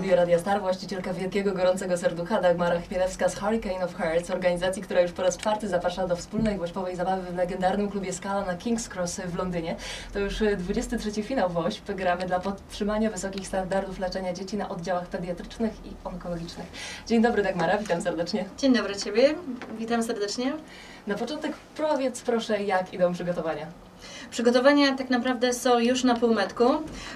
studiu Radia Star właścicielka wielkiego, gorącego serducha Dagmara Chmielewska z Hurricane of Hearts, organizacji, która już po raz czwarty zaprasza do wspólnej wośpowej zabawy w legendarnym klubie Scala na King's Cross w Londynie. To już e, 23 finał WOŚP. Gramy dla podtrzymania wysokich standardów leczenia dzieci na oddziałach pediatrycznych i onkologicznych. Dzień dobry Dagmara, witam serdecznie. Dzień dobry Ciebie, witam serdecznie. Na początek powiedz proszę, jak idą przygotowania. Przygotowania tak naprawdę są już na półmetku,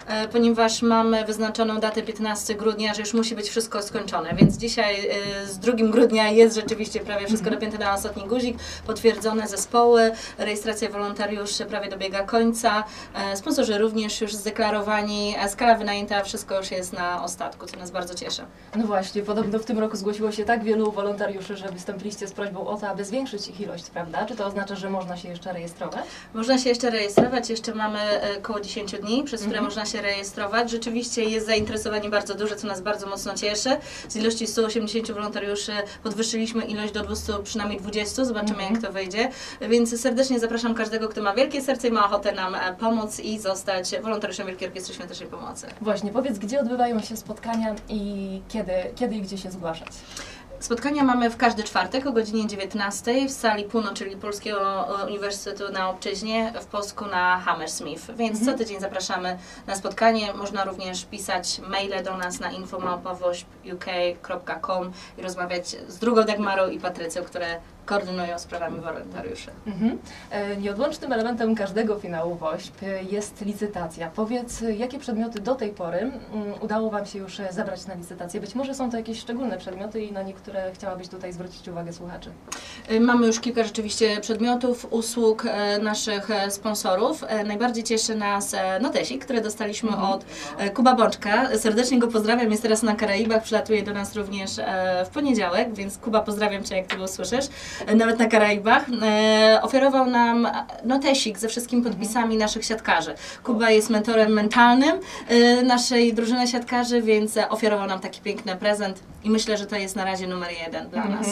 e, ponieważ mamy wyznaczoną datę 15 grudnia, że już musi być wszystko skończone, więc dzisiaj e, z 2 grudnia jest rzeczywiście prawie wszystko dopięte na ostatni guzik, potwierdzone zespoły, rejestracja wolontariuszy prawie dobiega końca, e, sponsorzy również już zdeklarowani, skala wynajęta, wszystko już jest na ostatku, co nas bardzo cieszy. No właśnie, podobno w tym roku zgłosiło się tak wielu wolontariuszy, że wystąpiliście z prośbą o to, aby zwiększyć ich ilość, prawda? Czy to oznacza, że można się jeszcze rejestrować? Można się jeszcze rejestrować, jeszcze mamy e, około 10 dni, przez które Mhm. można się rejestrować. Rzeczywiście jest zainteresowanie bardzo duże, co nas bardzo mocno cieszy. Z ilości 180 wolontariuszy podwyższyliśmy ilość do 200, przynajmniej 20, zobaczymy Mhm. jak to wyjdzie. Więc serdecznie zapraszam każdego, kto ma wielkie serce i ma ochotę nam e, pomóc i zostać wolontariuszem Wielkiej Orkiestry Świątecznej Pomocy. Właśnie, powiedz, gdzie odbywają się spotkania i kiedy, kiedy i gdzie się zgłaszać? Spotkania mamy w każdy czwartek o godzinie 19 w sali PUNO, czyli Polskiego Uniwersytetu na Obczyźnie w Polsku na Hammersmith. Więc Mhm. co tydzień zapraszamy na spotkanie. Można również pisać maile do nas na infomałpawośpuk.com i rozmawiać z drugą Dagmarą i Patrycją, które koordynują sprawami wolontariuszy. Mhm. E, Nieodłącznym elementem każdego finału WOŚP jest licytacja. Powiedz, jakie przedmioty do tej pory mm, udało Wam się już e, zabrać na licytację? Być może są to jakieś szczególne przedmioty i na niektóre chciałabyś tutaj zwrócić uwagę słuchaczy. Y, Mamy już kilka rzeczywiście przedmiotów, usług e, naszych e, sponsorów. E, Najbardziej cieszy nas e, notesik, który dostaliśmy Mhm. od e, Kuba Bączka. Serdecznie go pozdrawiam, jest teraz na Karaibach, przylatuje do nas również e, w poniedziałek, więc Kuba pozdrawiam Cię, jak Ty go usłyszysz, e, nawet na Karaibach. E, Oferował nam notesik ze wszystkimi podpisami naszych siatkarzy. Kuba jest mentorem mentalnym e, naszej drużyny siatkarzy, więc e, ofiarował nam taki piękny prezent i myślę, że to jest na razie numer jeden dla nas.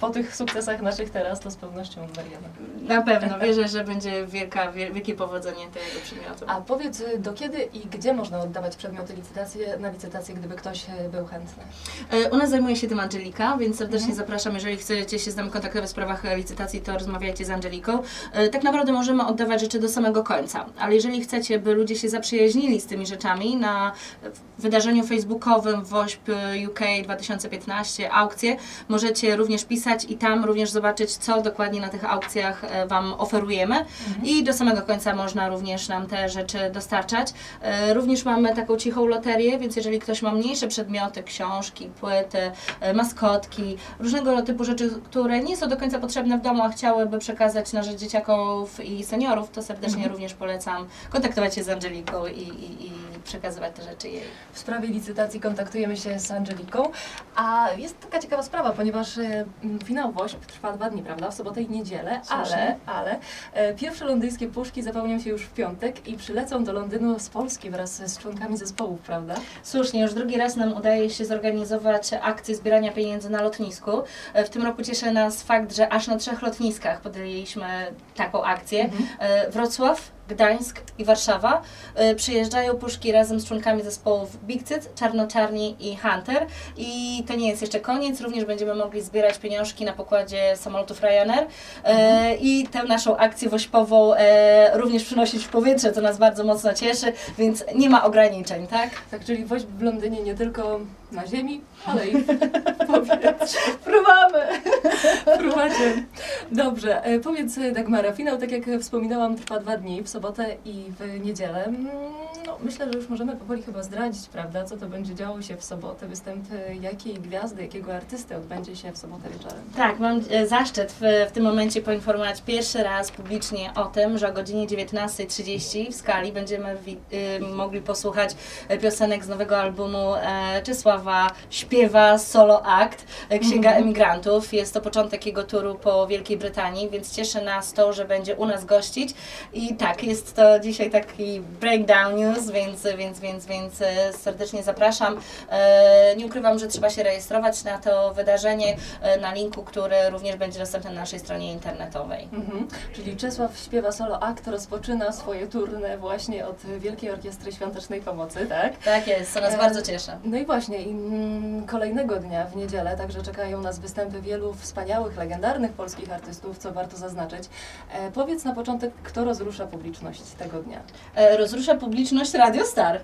Po tych sukcesach naszych teraz to z pewnością numer jeden. Na pewno, wierzę, że będzie wielka, wiel- wielkie powodzenie tego przedmiotu. A powiedz, e, do kiedy i gdzie można oddawać przedmioty licytacje, na licytację, gdyby ktoś e, był chętny? E, U nas zajmuje się tym Angelika, więc serdecznie Mhm. zapraszam. Jeżeli chcecie się z nami kontaktować w sprawach licytacji, to rozmawiajcie z Angeliką. Tak naprawdę możemy oddawać rzeczy do samego końca, ale jeżeli chcecie, by ludzie się zaprzyjaźnili z tymi rzeczami na wydarzeniu facebookowym WOŚP UK 2015 aukcje, możecie również pisać i tam również zobaczyć, co dokładnie na tych aukcjach e, Wam oferujemy. I do samego końca można również nam te rzeczy dostarczać. E, Również mamy taką cichą loterię, więc jeżeli ktoś ma mniejsze przedmioty, książki, płyty, e, maskotki, różnego typu rzeczy, które nie są do końca potrzebne w domu, a chciałyby przekazać na rzecz dzieciaków i seniorów, to serdecznie Mhm. również polecam kontaktować się z Angeliką i, i, i przekazywać te rzeczy jej. W sprawie licytacji kontaktujemy się z Angeliką, a jest taka ciekawa sprawa, ponieważ finał WOŚP trwa dwa dni, prawda, w sobotę i niedzielę, ale, ale e, pierwsze londyńskie puszki zapełnią się już w piątek i przylecą do Londynu z Polski wraz z członkami zespołów, prawda? Słusznie, już drugi raz nam udaje się zorganizować akcję zbierania pieniędzy na lotnisku. E, W tym roku cieszy nas fakt, że aż na trzech lotniskach podjęliśmy taką akcję. Mhm. E, Wrocław, Gdańsk i Warszawa. E, Przyjeżdżają puszki razem z członkami zespołów Big Cyt, Czarnoczarni i Hunter. I to nie jest jeszcze koniec, również będziemy mogli zbierać pieniążki na pokładzie samolotów Ryanair e, i tę naszą akcję wośpową e, również przynosić w powietrze, co nas bardzo mocno cieszy, więc nie ma ograniczeń, tak? Tak, czyli WOŚP w Londynie nie tylko na ziemi, ale i w powietrzu. Próbamy! Próbacie. Dobrze, e, powiedz e, Dagmara, finał, tak jak wspominałam, trwa dwa dni, w sobotę i w niedzielę. Mm, No, myślę, że już możemy powoli chyba zdradzić, prawda, co to będzie działo się w sobotę. Występ e, jakiej gwiazdy, jakiego artysty odbędzie się w sobotę wieczorem. Tak, mam zaszczyt w, w tym momencie poinformować pierwszy raz publicznie o tym, że o godzinie 19.30 w skali będziemy y, mogli posłuchać piosenek z nowego albumu e, Czesława Warszawa śpiewa solo act e, Księga Mhm. Emigrantów. Jest to początek jego turu po Wielkiej Brytanii, więc cieszy nas to, że będzie u nas gościć. I tak, jest to dzisiaj taki breakdown news, więc, więc, więc, więc e, serdecznie zapraszam. E, Nie ukrywam, że trzeba się rejestrować na to wydarzenie na linku, który również będzie dostępny na naszej stronie internetowej. Mhm. Czyli Czesław śpiewa solo akt, rozpoczyna swoje tournée właśnie od Wielkiej Orkiestry Świątecznej Pomocy, tak? Tak jest, to nas E, bardzo cieszy. No i właśnie, i, mm, kolejnego dnia w niedzielę także czekają nas występy wielu wspaniałych, legendarnych polskich artystów, co warto zaznaczyć. E, powiedz na początek, kto rozrusza publiczność tego dnia? E, Rozrusza publiczność Radio Star.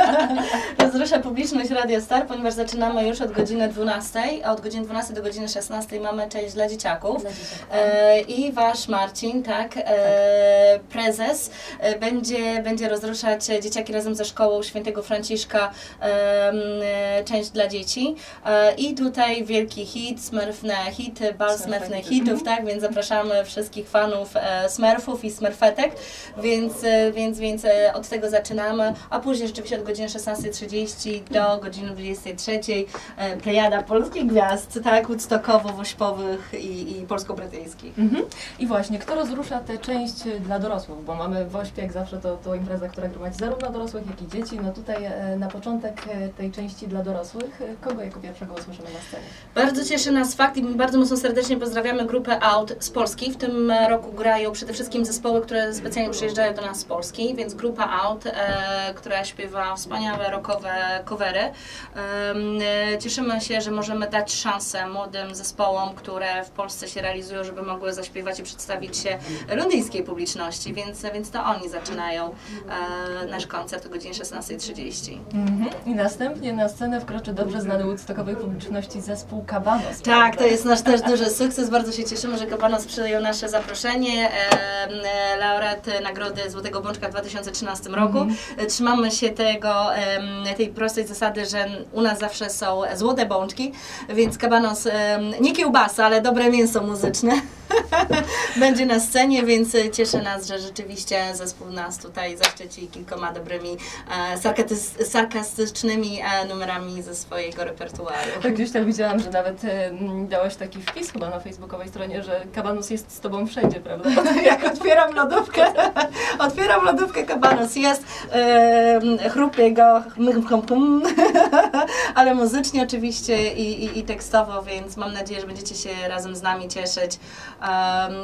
Rozrusza publiczność Radio Star, ponieważ zaczynamy już od godziny 12, a od godziny 12 do godziny 16 mamy część dla dzieciaków. Dla dzieciaków. E, I wasz Marcin, tak, e, prezes, e, będzie, będzie rozruszać dzieciaki razem ze szkołą świętego Franciszka e, e, część dla dzieci. E, I tutaj wielki hit, smurfne hity, bal hity. hitów, tak, więc zapraszamy wszystkich fanów e, smurfów i smurfetek, więc, e, więc, więc e, od tego zaczynamy, a później rzeczywiście od godziny 16.30 do godziny 23.00 e, plejada polskich gwiazd, tak, woodstockowo-wośpowych i, i polsko-brytyjskich. Mhm. I właśnie, kto rozrusza tę część dla dorosłych? Bo mamy WOŚP, jak zawsze, to, to impreza, która gromadzi zarówno dorosłych, jak i dzieci. No tutaj na początek tej części dla dorosłych, e, kogo jako pierwszego usłyszymy na scenie? Bardzo cieszy nas fakt i bardzo mocno serdecznie pozdrawiamy grupę Out z Polski. W tym roku grają przede wszystkim zespoły, które specjalnie przyjeżdżają do nas z Polski, więc grupa Out, e, która śpiewa wspaniałe rockowe covery. E, cieszymy się, że możemy dać szansę młodym zespołom, które w Polsce się realizują, żeby mogły zaśpiewać i przedstawić się londyńskiej publiczności, więc, więc to oni zaczynają e, nasz koncert o godzinie 16.30. Mhm. I następnie na scenę wkroczy dobrze znany Woodstockowej publiczności zespół Cabanos. Tak, to jest nasz też duży sukces. Bardzo się cieszymy, że Kabanos przyjął nasze zaproszenie. E, laureat Nagrody Złotego Bączka w 2013 roku. E, Trzymamy się tego, tej prostej zasady, że u nas zawsze są złote bączki, więc Kabanos, nie kiełbasa, ale dobre mięso muzyczne będzie na scenie, więc cieszy nas, że rzeczywiście zespół nas tutaj zaszczyci kilkoma dobrymi, e, sarkastycznymi e, numerami ze swojego repertuaru. Tak gdzieś tam widziałam, że nawet e, dałaś taki wpis chyba na facebookowej stronie, że Cabanos jest z tobą wszędzie, prawda? Jak otwieram lodówkę, otwieram lodówkę, kabanos jest, e, chrupie go, ale muzycznie oczywiście i, i, i tekstowo, więc mam nadzieję, że będziecie się razem z nami cieszyć.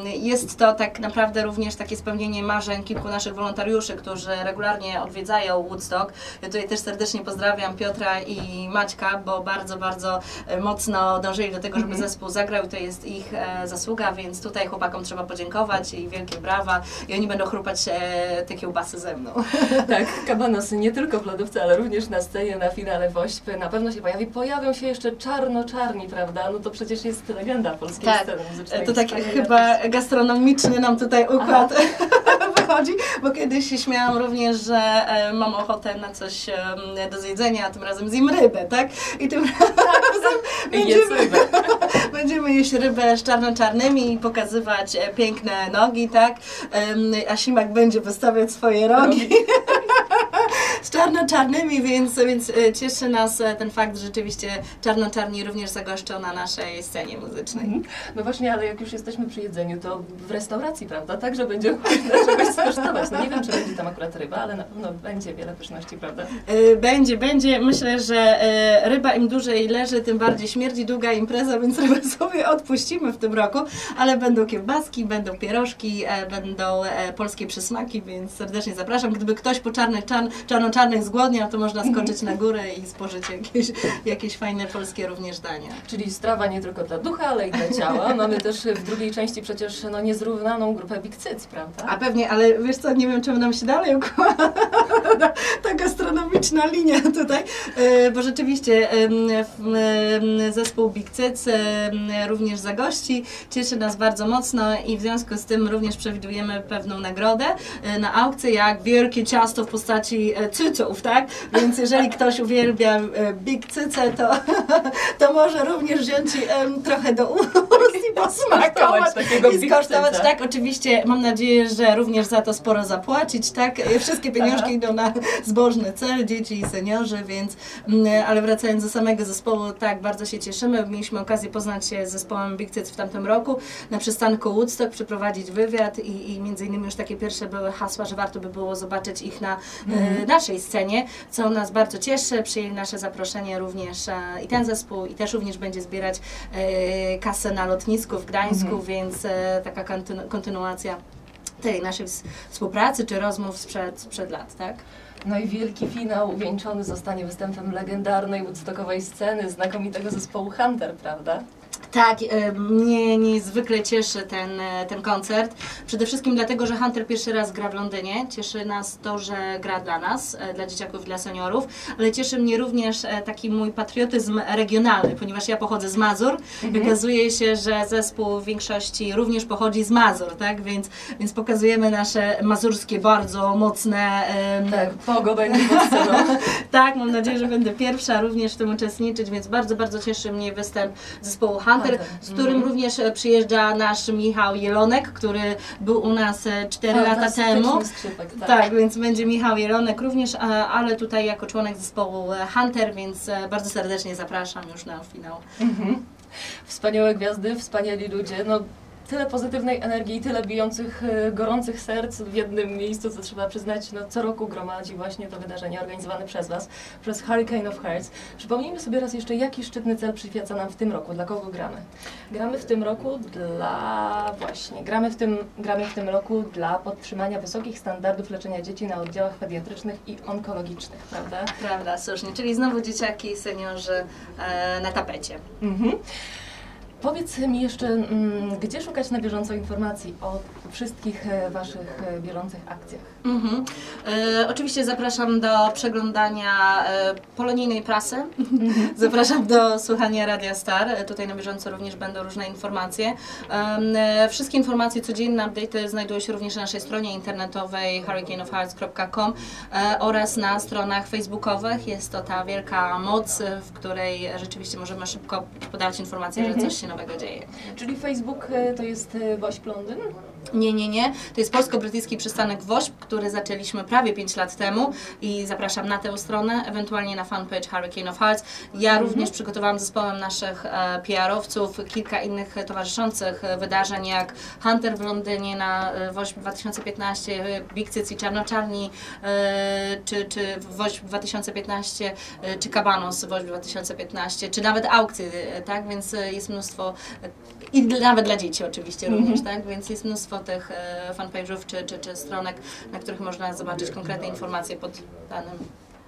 Jest to tak naprawdę również takie spełnienie marzeń kilku naszych wolontariuszy, którzy regularnie odwiedzają Woodstock. Ja tutaj też serdecznie pozdrawiam Piotra i Maćka, bo bardzo, bardzo e, mocno dążyli do tego, żeby Mhm. zespół zagrał i to jest ich e, zasługa, więc tutaj chłopakom trzeba podziękować i wielkie brawa i oni będą chrupać e, te kiełbasy ze mną. Tak, Cabanos nie tylko w lodówce, ale również na scenie, na finale WOŚP na pewno się pojawi. Pojawią się jeszcze czarno-czarni, prawda? No to przecież jest legenda polskiej Tak. sceny muzycznej. To Wspaniali chyba artyści. gastronomiczny nam tutaj układ wychodzi, bo kiedyś się śmiałam również, że e, mam ochotę na coś do zjedzenia, a tym razem zjem rybę, tak? I tym razem Jedz będziemy, rybę. będziemy jeść rybę z czarno-czarnymi i pokazywać e, piękne nogi, tak? A Simak będzie wystawiać swoje rogi. z czarno-czarnymi, więc, więc e, cieszy nas e, ten fakt, że rzeczywiście czarno-czarni również zagoszczą na naszej scenie muzycznej. Mhm. No właśnie, ale jak już jesteśmy przy jedzeniu, to w restauracji, prawda? Także będzie czegoś skosztować. No nie wiem, czy będzie tam akurat ryba, ale na pewno będzie wiele pyszności, prawda? E, Będzie, będzie. Myślę, że ryba im dłużej leży, tym bardziej śmierdzi. Długa impreza, więc rybę sobie odpuścimy w tym roku, ale będą kiełbaski, będą pierożki, będą polskie przysmaki, więc serdecznie zapraszam. Gdyby ktoś po czarnych, czar, czarno-czarnych zgłodniał, to można skoczyć na górę i spożyć jakieś, jakieś fajne polskie również dania. Czyli strawa nie tylko dla ducha, ale i dla ciała. Mamy też w drugiej części przecież no, niezrównaną grupę Big Cyc, prawda? A pewnie, ale wiesz co, nie wiem czemu nam się dalej układa ta gastronomiczna linia tutaj, e, bo rzeczywiście zespół Big Cyc również zagości, cieszy nas bardzo mocno i w związku z tym również przewidujemy pewną nagrodę e, na aukcję, jak wielkie ciasto w postaci e, tak? Więc jeżeli ktoś uwielbia e, big cyce, to, to może również wziąć trochę do ust posmakować takiego i skosztować. Tak, oczywiście mam nadzieję, że również za to sporo zapłacić, tak? E, Wszystkie pieniążki idą na zbożny cel, dzieci i seniorzy, więc mm, ale wracając do samego zespołu, tak, bardzo się cieszymy. Mieliśmy okazję poznać się z zespołem Big Cyc w tamtym roku na przystanku Woodstock, przeprowadzić wywiad i, i między innymi już takie pierwsze były hasła, że warto by było zobaczyć ich na e, naszej scenie, co nas bardzo cieszy. Przyjęli nasze zaproszenie również e, i ten zespół i też również będzie zbierać e, kasę na lotnisku w Gdańsku, więc e, taka kontynu- kontynuacja tej naszej ws- współpracy czy rozmów sprzed, sprzed lat, tak? No i wielki finał uwieńczony zostanie występem legendarnej woodstockowej sceny, znakomitego zespołu Hunter, prawda? Tak, e, mnie niezwykle cieszy ten, e, ten koncert. Przede wszystkim dlatego, że Hunter pierwszy raz gra w Londynie. Cieszy nas to, że gra dla nas, e, dla dzieciaków, dla seniorów, ale cieszy mnie również taki mój patriotyzm regionalny, ponieważ ja pochodzę z Mazur. Okazuje się, że zespół w większości również pochodzi z Mazur, tak? Więc, więc pokazujemy nasze mazurskie, bardzo mocne Tak, Pogo będzie tak, mam nadzieję, że będę pierwsza również w tym uczestniczyć, więc bardzo, bardzo cieszy mnie występ zespołu Hunter, Hunter. z którym również e, przyjeżdża nasz Michał Jelonek, który był u nas 4 lata Fantastyczny temu. Skrzypek, tak. Tak, więc będzie Michał Jelonek również, ale tutaj jako członek zespołu e, Hunter, więc e, bardzo serdecznie zapraszam już na finał. Mhm. Wspaniałe gwiazdy, wspaniali ludzie. No, tyle pozytywnej energii, tyle bijących, e, gorących serc w jednym miejscu, co trzeba przyznać, no, co roku gromadzi właśnie to wydarzenie organizowane przez Was, przez Hurricane of Hearts. Przypomnijmy sobie raz jeszcze, jaki szczytny cel przyświeca nam w tym roku, dla kogo gramy. Gramy w tym roku dla, właśnie, gramy w tym, gramy w tym roku dla podtrzymania wysokich standardów leczenia dzieci na oddziałach pediatrycznych i onkologicznych, prawda? Prawda, słusznie, czyli znowu dzieciaki, seniorzy e, na tapecie. Mhm. Powiedz mi jeszcze, mm, gdzie szukać na bieżąco informacji o wszystkich e, Waszych e, bieżących akcjach? Mhm. E, oczywiście zapraszam do przeglądania e, polonijnej prasy. zapraszam do słuchania Radia Star. E, tutaj na bieżąco również będą różne informacje. E, wszystkie informacje, codzienne update znajdują się również na naszej stronie internetowej hurricaneofhearts.com e, oraz na stronach facebookowych. Jest to ta wielka moc, e, w której rzeczywiście możemy szybko podawać informacje, że coś się nowego dzieje. Czyli Facebook e, to jest e, Wośp Londyn? Nie, nie, nie. To jest polsko-brytyjski przystanek WOŚP, który zaczęliśmy prawie 5 lat temu i zapraszam na tę stronę, ewentualnie na fanpage Hurricane of Hearts. Ja również przygotowałam zespołem naszych e, PR-owców kilka innych towarzyszących wydarzeń, jak Hunter w Londynie na e, WOŚP 2015, e, Big Cyc i Czarnoczarni, e, czy, czy WOŚP 2015, e, czy Cabanos WOŚP 2015, czy nawet aukcje, e, tak? Więc jest mnóstwo i nawet dla dzieci oczywiście również, tak? Więc jest mnóstwo tych e, fanpage'ów czy, czy, czy stronek, na których można zobaczyć konkretne informacje pod danym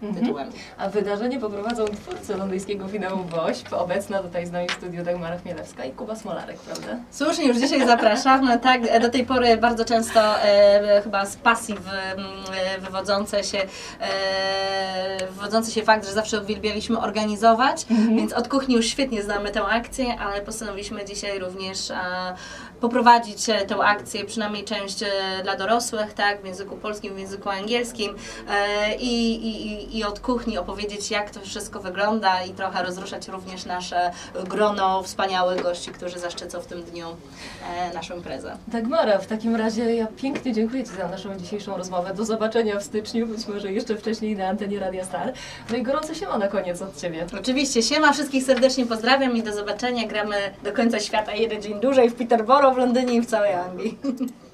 tytułem. A wydarzenie poprowadzą twórcy londyńskiego finału Wośp, obecna tutaj z nami w studiu Dagmara Chmielewska i Kuba Smolarek, prawda? Słusznie, już dzisiaj zapraszam. No tak, e, do tej pory bardzo często e, chyba z pasji w, e, wywodzące się, e, wywodzący się fakt, że zawsze uwielbialiśmy organizować, więc od kuchni już świetnie znamy tę akcję, ale postanowiliśmy dzisiaj również poprowadzić e, tę akcję, przynajmniej część e, dla dorosłych, tak, w języku polskim, w języku angielskim e, i, i, i- od kuchni opowiedzieć, jak to wszystko wygląda i trochę rozruszać również nasze grono wspaniałych gości, którzy zaszczycą w tym dniu naszą imprezę. Dagmara, w takim razie ja pięknie dziękuję Ci za naszą dzisiejszą rozmowę. Do zobaczenia w styczniu, być może jeszcze wcześniej na antenie Radia Star. No i gorąco siema na koniec od Ciebie. Oczywiście, siema, wszystkich serdecznie pozdrawiam i do zobaczenia. Gramy do końca świata jeden dzień dłużej w Peterborough, w Londynie i w całej Anglii.